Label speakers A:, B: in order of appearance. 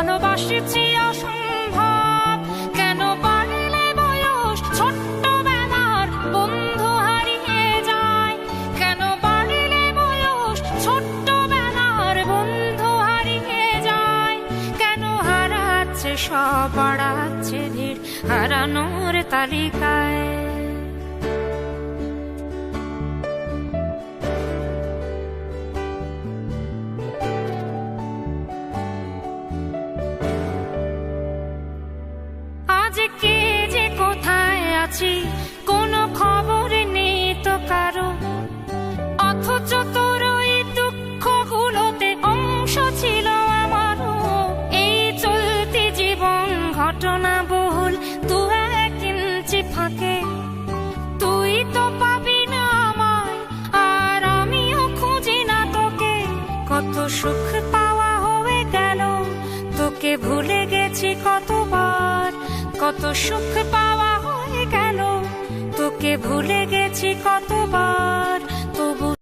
A: তো ভালোবাসছি অসম্ভব কেন বাড়লে বয়স ছোট্ট বন্ধু হারিয়ে যায়? কেন বাড়লে বয়স ছোট্ট বন্ধু হারিয়ে যায়? কেন হারাচ্ছে সব, বাড়াচ্ছে ভিড় হারানোর তালিকায়? আজ কে যে কোথায় আছি, কোনো খবর নেই তো কারও। অথচ তোর ওই দুঃখগুলোতে অংশ ছিল আমারও। এই চলতি জীবন ঘটনা বহুল, দু এক ফাঁকে। তুই তো পাবি না আমায়, আর আমিও খুঁজি না তোকে। কত সুখ পাওয়া হয়ে গেল, তোকে ভুলে গেছি কতবার। কত সুখ পাওয়া হয়ে গেল। তোকে ভুলে গেছি কতবার।